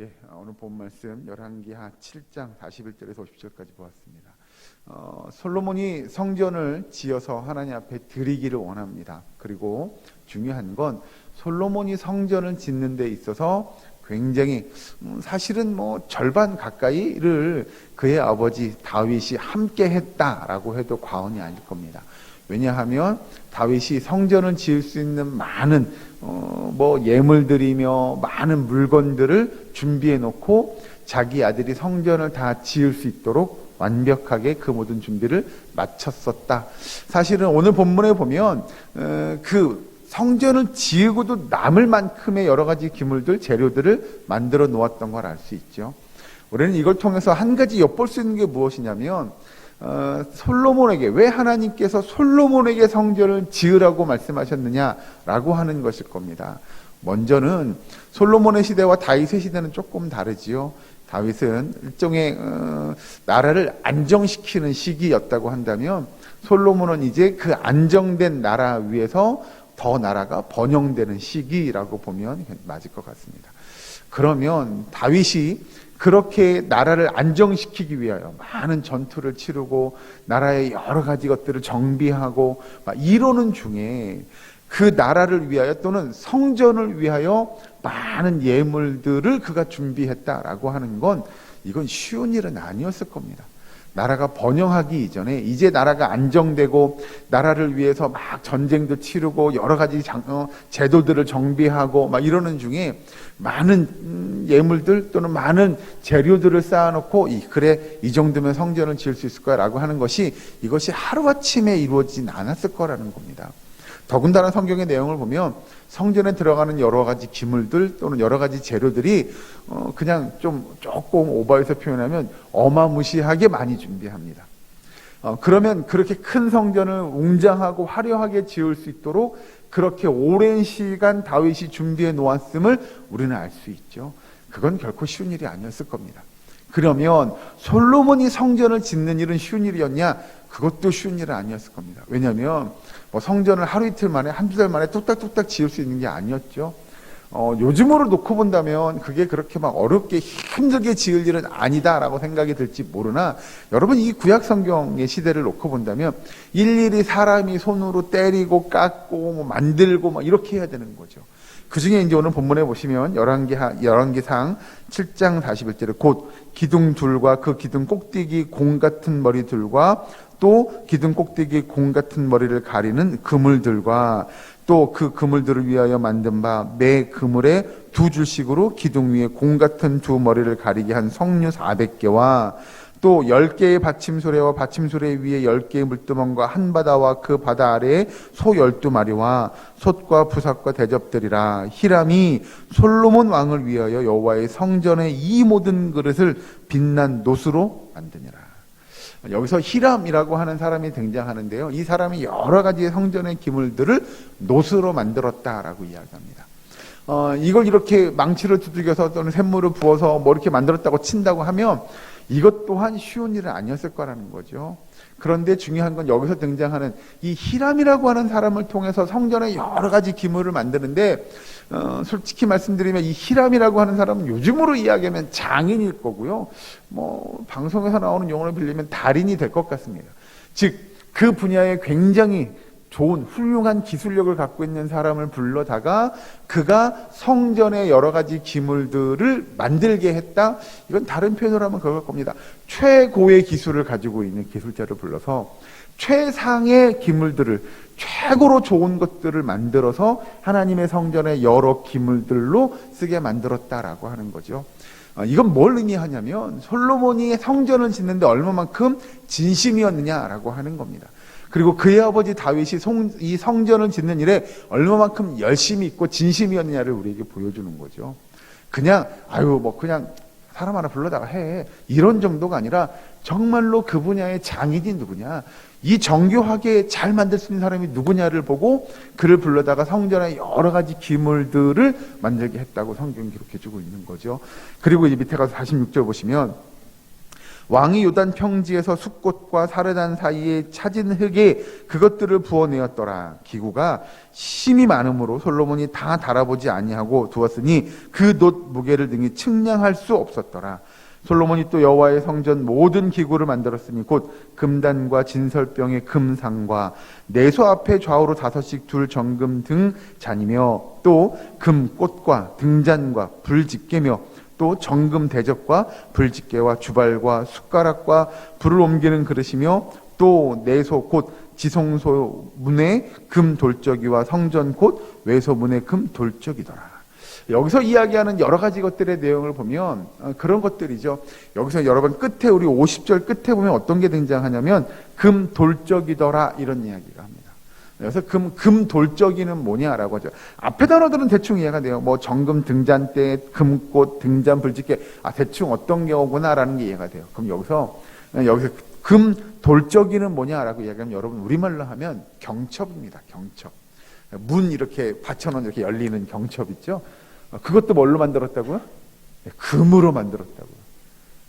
예, 오늘 본 말씀 열왕기하 7장 41절에서 50절까지 보았습니다. 어, 솔로몬이 성전을 지어서 하나님 앞에 드리기를 원합니다. 그리고 중요한 건 솔로몬이 성전을 짓는 데 있어서 굉장히 음, 사실은 뭐 절반 가까이를 그의 아버지 다윗이 함께 했다라고 해도 과언이 아닐 겁니다. 왜냐하면 다윗이 성전을 지을 수 있는 많은 어, 뭐 예물들이며 많은 물건들을 준비해 놓고 자기 아들이 성전을 다 지을 수 있도록 완벽하게 그 모든 준비를 마쳤었다. 사실은 오늘 본문에 보면 어, 그 성전을 지으고도 남을 만큼의 여러 가지 기물들, 재료들을 만들어 놓았던 걸 알 수 있죠. 우리는 이걸 통해서 한 가지 엿볼 수 있는 게 무엇이냐면 어, 솔로몬에게 왜 하나님께서 솔로몬에게 성전을 지으라고 말씀하셨느냐라고 하는 것일 겁니다. 먼저는 솔로몬의 시대와 다윗의 시대는 조금 다르지요. 다윗은 일종의 어, 나라를 안정시키는 시기였다고 한다면 솔로몬은 이제 그 안정된 나라 위에서 더 나라가 번영되는 시기라고 보면 맞을 것 같습니다. 그러면 다윗이 그렇게 나라를 안정시키기 위하여 많은 전투를 치르고 나라의 여러 가지 것들을 정비하고 막 이러는 중에 그 나라를 위하여 또는 성전을 위하여 많은 예물들을 그가 준비했다라고 하는 건 이건 쉬운 일은 아니었을 겁니다. 나라가 번영하기 이전에 이제 나라가 안정되고 나라를 위해서 막 전쟁도 치르고 여러 가지 장, 어, 제도들을 정비하고 막 이러는 중에 많은 음, 예물들 또는 많은 재료들을 쌓아놓고 이, 그래 이 정도면 성전을 지을 수 있을 거야라고 하는 것이 이것이 하루아침에 이루어지진 않았을 거라는 겁니다. 더군다나 성경의 내용을 보면 성전에 들어가는 여러 가지 기물들 또는 여러 가지 재료들이 어 그냥 좀 조금 오버해서 표현하면 어마무시하게 많이 준비합니다. 어 그러면 그렇게 큰 성전을 웅장하고 화려하게 지을 수 있도록 그렇게 오랜 시간 다윗이 준비해 놓았음을 우리는 알 수 있죠. 그건 결코 쉬운 일이 아니었을 겁니다. 그러면 솔로몬이 성전을 짓는 일은 쉬운 일이었냐? 그것도 쉬운 일은 아니었을 겁니다. 왜냐하면 뭐 성전을 하루 이틀 만에 한두 달 만에 뚝딱뚝딱 지을 수 있는 게 아니었죠. 어, 요즘으로 놓고 본다면 그게 그렇게 막 어렵게 힘들게 지을 일은 아니다라고 생각이 들지 모르나 여러분 이 구약 성경의 시대를 놓고 본다면 일일이 사람이 손으로 때리고 깎고 뭐 만들고 막 이렇게 해야 되는 거죠. 그 중에 이제 오늘 본문에 보시면 열왕기 열왕기상 7장 41절에 곧 기둥 둘과 그 기둥 꼭대기 공 같은 머리들과 또 기둥 꼭대기 공 같은 머리를 가리는 그물들과 또 그 그물들을 위하여 만든 바 매 그물에 두 줄씩으로 기둥 위에 공 같은 두 머리를 가리게 한 석류 400개와 또 10개의 받침소래와 받침소래 위에 10개의 물두멍과 한 바다와 그 바다 아래에 소 12마리와 솥과 부삭과 대접들이라 히람이 솔로몬 왕을 위하여 여호와의 성전의 이 모든 그릇을 빛난 노스로 만드니라. 여기서 히람이라고 하는 사람이 등장하는데요. 이 사람이 여러 가지 성전의 기물들을 노스로 만들었다라고 이야기합니다. 어, 이걸 이렇게 망치를 두들겨서 또는 샘물을 부어서 뭐 이렇게 만들었다고 친다고 하면 이것 또한 쉬운 일은 아니었을 거라는 거죠. 그런데 중요한 건 여기서 등장하는 이 히람이라고 하는 사람을 통해서 성전의 여러 가지 기물을 만드는데 어, 솔직히 말씀드리면 이 히람이라고 하는 사람은 요즘으로 이야기하면 장인일 거고요. 뭐 방송에서 나오는 용어를 빌리면 달인이 될 것 같습니다. 즉 그 분야에 굉장히 좋은 훌륭한 기술력을 갖고 있는 사람을 불러다가 그가 성전의 여러 가지 기물들을 만들게 했다. 이건 다른 표현으로 하면 그럴 겁니다. 최고의 기술을 가지고 있는 기술자를 불러서 최상의 기물들을 최고로 좋은 것들을 만들어서 하나님의 성전의 여러 기물들로 쓰게 만들었다라고 하는 거죠. 어, 이건 뭘 의미하냐면 솔로몬이 성전을 짓는데 얼마만큼 진심이었느냐라고 하는 겁니다. 그리고 그의 아버지 다윗이 성, 이 성전을 짓는 일에 얼마만큼 열심히 있고 진심이었느냐를 우리에게 보여주는 거죠. 그냥 아유 뭐 그냥 사람 하나 불러다가 해 이런 정도가 아니라 정말로 그 분야의 장인이 누구냐 이 정교하게 잘 만들 수 있는 사람이 누구냐를 보고 그를 불러다가 성전의 여러 가지 기물들을 만들게 했다고 성경이 기록해주고 있는 거죠. 그리고 이 밑에 가서 46절 보시면 왕이 요단 평지에서 숲꽃과 사르단 사이에 차진 흙에 그것들을 부어내었더라. 기구가 심이 많으므로 솔로몬이 다 달아보지 아니하고 두었으니 그 놋 무게를 등이 측량할 수 없었더라. 솔로몬이 또 여호와의 성전 모든 기구를 만들었으니 곧 금단과 진설병의 금상과 내소 앞에 좌우로 다섯씩 둘 정금 등 잔이며 또 금꽃과 등잔과 불집게며 또 정금 대접과 불집게와 주발과 숟가락과 불을 옮기는 그릇이며 또 내소 곧 지성소 문의 금 돌적이와 성전 곧 외소 문의 금 돌적이더라. 여기서 이야기하는 여러 가지 것들의 내용을 보면 어, 그런 것들이죠. 여기서 여러분 끝에 우리 50절 끝에 보면 어떤 게 등장하냐면 금 돌적이더라 이런 이야기가 합니다. 그래서 금, 금 돌적이는 뭐냐라고 하죠. 앞에 단어들은 대충 이해가 돼요. 뭐 정금 등잔대, 금꽃, 등잔 불집게, 아, 대충 어떤 경우구나라는 게 이해가 돼요. 그럼 여기서, 여기서 금 돌적이는 뭐냐라고 이야기하면 여러분 우리말로 하면 경첩입니다. 경첩. 문 이렇게 받쳐놓은 이렇게 열리는 경첩 있죠? 어, 그것도 뭘로 만들었다고요? 네, 금으로 만들었다고요.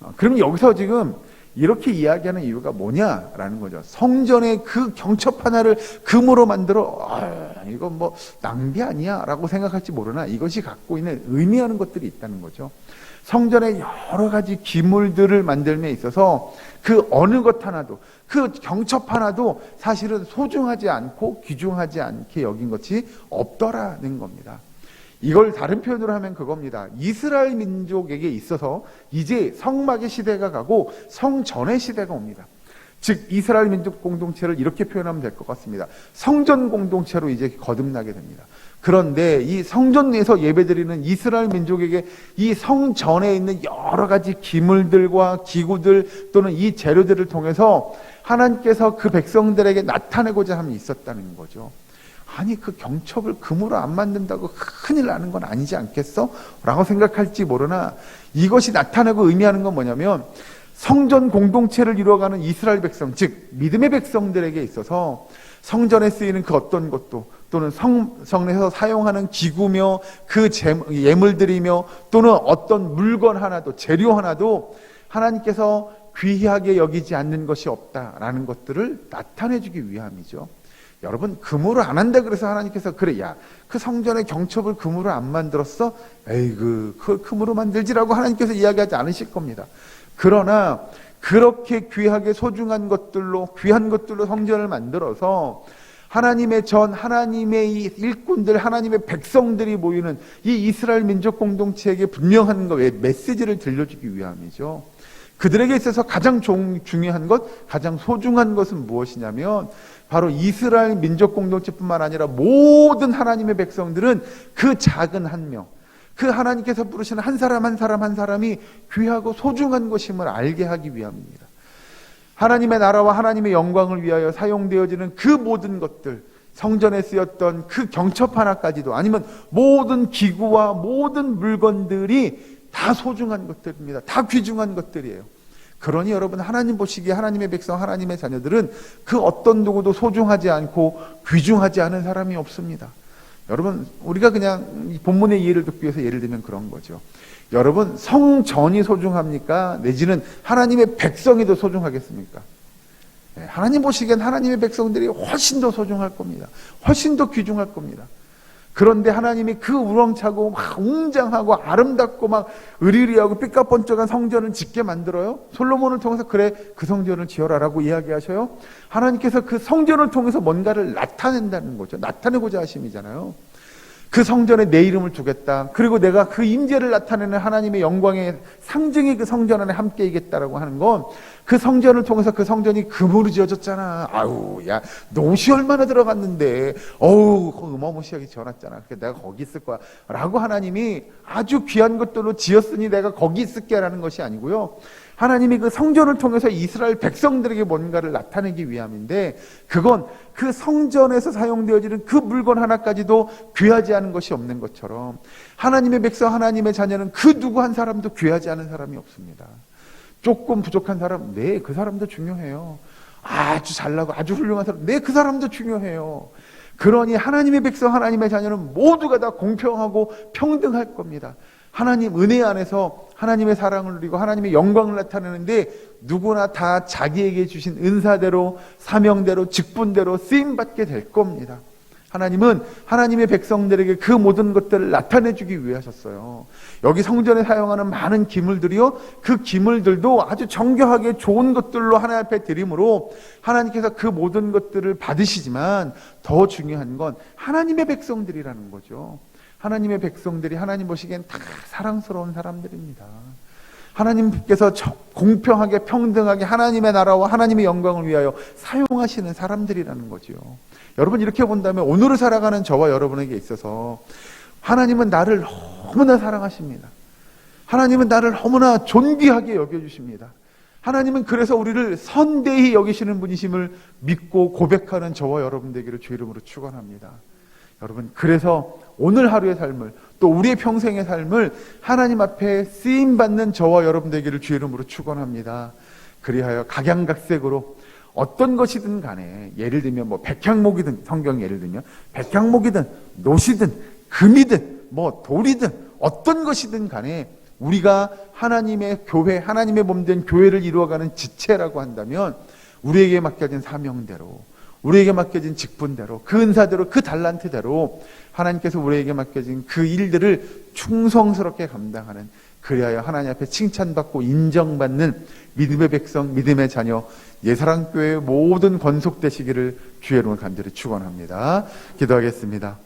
어, 그럼 여기서 지금 이렇게 이야기하는 이유가 뭐냐라는 거죠. 성전의 그 경첩 하나를 금으로 만들어 아, 이건 뭐 낭비 아니야라고 생각할지 모르나 이것이 갖고 있는 의미하는 것들이 있다는 거죠. 성전의 여러 가지 기물들을 만들에 있어서 그 어느 것 하나도 그 경첩 하나도 사실은 소중하지 않고 귀중하지 않게 여긴 것이 없더라는 겁니다. 이걸 다른 표현으로 하면 그겁니다. 이스라엘 민족에게 있어서 이제 성막의 시대가 가고 성전의 시대가 옵니다. 즉 이스라엘 민족 공동체를 이렇게 표현하면 될 것 같습니다. 성전 공동체로 이제 거듭나게 됩니다. 그런데 이 성전에서 예배드리는 이스라엘 민족에게 이 성전에 있는 여러 가지 기물들과 기구들 또는 이 재료들을 통해서 하나님께서 그 백성들에게 나타내고자 함이 있었다는 거죠. 아니 그 경첩을 금으로 안 만든다고 큰일 나는 건 아니지 않겠어? 라고 생각할지 모르나 이것이 나타내고 의미하는 건 뭐냐면 성전 공동체를 이루어가는 이스라엘 백성, 즉 믿음의 백성들에게 있어서 성전에 쓰이는 그 어떤 것도 또는 성, 성에서 사용하는 기구며 그 재, 예물들이며 또는 어떤 물건 하나도 재료 하나도 하나님께서 귀하게 여기지 않는 것이 없다라는 것들을 나타내주기 위함이죠. 여러분 금으로 안 한다 그래서 하나님께서 그래 야 그 성전의 경첩을 금으로 안 만들었어? 에이그 그 금으로 만들지라고 하나님께서 이야기하지 않으실 겁니다. 그러나 그렇게 귀하게 소중한 것들로 귀한 것들로 성전을 만들어서 하나님의 전 하나님의 이 일꾼들 하나님의 백성들이 모이는 이 이스라엘 민족 공동체에게 분명한 거에 메시지를 들려주기 위함이죠. 그들에게 있어서 가장 중요한 것, 가장 소중한 것은 무엇이냐면 바로 이스라엘 민족 공동체뿐만 아니라 모든 하나님의 백성들은 그 작은 한 명, 그 하나님께서 부르시는 한 사람 한 사람 한 사람이 귀하고 소중한 것임을 알게 하기 위함입니다. 하나님의 나라와 하나님의 영광을 위하여 사용되어지는 그 모든 것들, 성전에 쓰였던 그 경첩 하나까지도 아니면 모든 기구와 모든 물건들이 다 소중한 것들입니다. 다 귀중한 것들이에요. 그러니 여러분 하나님 보시기에 하나님의 백성 하나님의 자녀들은 그 어떤 누구도 소중하지 않고 귀중하지 않은 사람이 없습니다. 여러분 우리가 그냥 본문의 이해를 듣기 위해서 예를 들면 그런 거죠. 여러분 성전이 소중합니까? 내지는 하나님의 백성이 더 소중하겠습니까? 네, 하나님 보시기엔 하나님의 백성들이 훨씬 더 소중할 겁니다. 훨씬 더 귀중할 겁니다. 그런데 하나님이 그 우렁차고 막 웅장하고 아름답고 막 의리리하고 삐까번쩍한 성전을 짓게 만들어요. 솔로몬을 통해서 그래 그 성전을 지어라라고 이야기하셔요. 하나님께서 그 성전을 통해서 뭔가를 나타낸다는 거죠. 나타내고자 하심이잖아요. 그 성전에 내 이름을 두겠다. 그리고 내가 그 임재를 나타내는 하나님의 영광의 상징이 그 성전 안에 함께 있겠다라고 하는 건 그 성전을 통해서 그 성전이 금으로 지어졌잖아. 아우, 야, 너 옷이 얼마나 들어갔는데, 어우, 어마무시하게 지어놨잖아. 그러니까 내가 거기 있을 거야. 라고 하나님이 아주 귀한 것들로 지었으니 내가 거기 있을게 라는 것이 아니고요. 하나님이 그 성전을 통해서 이스라엘 백성들에게 뭔가를 나타내기 위함인데 그건 그 성전에서 사용되어지는 그 물건 하나까지도 귀하지 않은 것이 없는 것처럼 하나님의 백성 하나님의 자녀는 그 누구 한 사람도 귀하지 않은 사람이 없습니다. 조금 부족한 사람, 네, 그 사람도 중요해요. 아주 잘나고 아주 훌륭한 사람, 네, 그 사람도 중요해요. 그러니 하나님의 백성 하나님의 자녀는 모두가 다 공평하고 평등할 겁니다. 하나님 은혜 안에서 하나님의 사랑을 누리고 하나님의 영광을 나타내는데 누구나 다 자기에게 주신 은사대로 사명대로 직분대로 쓰임 받게 될 겁니다. 하나님은 하나님의 백성들에게 그 모든 것들을 나타내 주기 위해 하셨어요. 여기 성전에 사용하는 많은 기물들이요. 그 기물들도 아주 정교하게 좋은 것들로 하나님 앞에 드림으로 하나님께서 그 모든 것들을 받으시지만 더 중요한 건 하나님의 백성들이라는 거죠. 하나님의 백성들이 하나님 보시기엔 다 사랑스러운 사람들입니다. 하나님께서 저- 공평하게 평등하게 하나님의 나라와 하나님의 영광을 위하여 사용하시는 사람들이라는 거죠. 여러분 이렇게 본다면 오늘을 살아가는 저와 여러분에게 있어서 하나님은 나를 너무나 사랑하십니다. 하나님은 나를 너무나 존귀하게 여겨주십니다. 하나님은 그래서 우리를 선대히 여기시는 분이심을 믿고 고백하는 저와 여러분 되기를 주 이름으로 축원합니다. 여러분 그래서 오늘 하루의 삶을 또 우리의 평생의 삶을 하나님 앞에 쓰임 받는 저와 여러분 되기를 주 이름으로 축원합니다. 그리하여 각양각색으로 어떤 것이든 간에 예를 들면 뭐 백향목이든 성경 예를 들면 백향목이든 노시든 금이든 뭐 돌이든 어떤 것이든 간에 우리가 하나님의 교회 하나님의 몸된 교회를 이루어가는 지체라고 한다면 우리에게 맡겨진 사명대로 우리에게 맡겨진 직분대로 그 은사대로 그 달란트대로 하나님께서 우리에게 맡겨진 그 일들을 충성스럽게 감당하는 그리하여 하나님 앞에 칭찬받고 인정받는 믿음의 백성, 믿음의 자녀, 예사랑교회 모든 건속되시기를 주의 이름으로 간절히 축원합니다. 기도하겠습니다.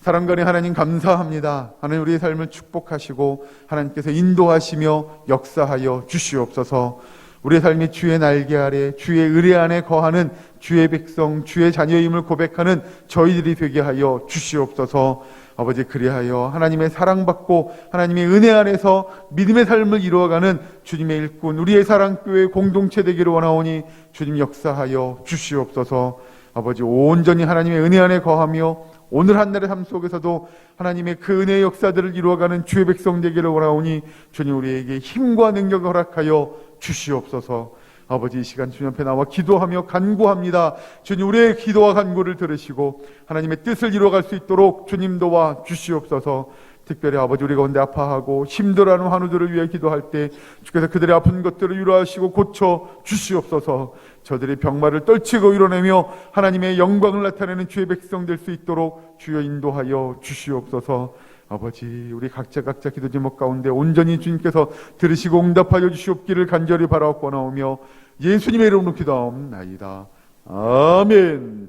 사랑간의 하나님 감사합니다. 하나님 우리의 삶을 축복하시고 하나님께서 인도하시며 역사하여 주시옵소서. 우리의 삶이 주의 날개 아래 주의 의뢰 안에 거하는 주의 백성 주의 자녀임을 고백하는 저희들이 되게 하여 주시옵소서. 아버지 그리하여 하나님의 사랑받고 하나님의 은혜 안에서 믿음의 삶을 이루어가는 주님의 일꾼 우리의 사랑교회 공동체 되기를 원하오니 주님 역사하여 주시옵소서. 아버지 온전히 하나님의 은혜 안에 거하며 오늘 한날의 삶 속에서도 하나님의 그 은혜의 역사들을 이루어가는 주의 백성 되기를 원하오니 주님 우리에게 힘과 능력을 허락하여 주시옵소서. 아버지 이 시간 주님 앞에 나와 기도하며 간구합니다. 주님 우리의 기도와 간구를 들으시고 하나님의 뜻을 이루어갈 수 있도록 주님 도와 주시옵소서. 특별히 아버지 우리 가운데 아파하고 힘들어하는 환우들을 위해 기도할 때 주께서 그들의 아픈 것들을 위로하시고 고쳐 주시옵소서. 저들의 병마를 떨치고 이뤄내며 하나님의 영광을 나타내는 주의 백성 될 수 있도록 주여 인도하여 주시옵소서. 아버지 우리 각자 각자 기도 제목 가운데 온전히 주님께서 들으시고 응답하여 주시옵기를 간절히 바라옵고 나오며 예수님의 이름으로 기도하옵나이다. 아멘.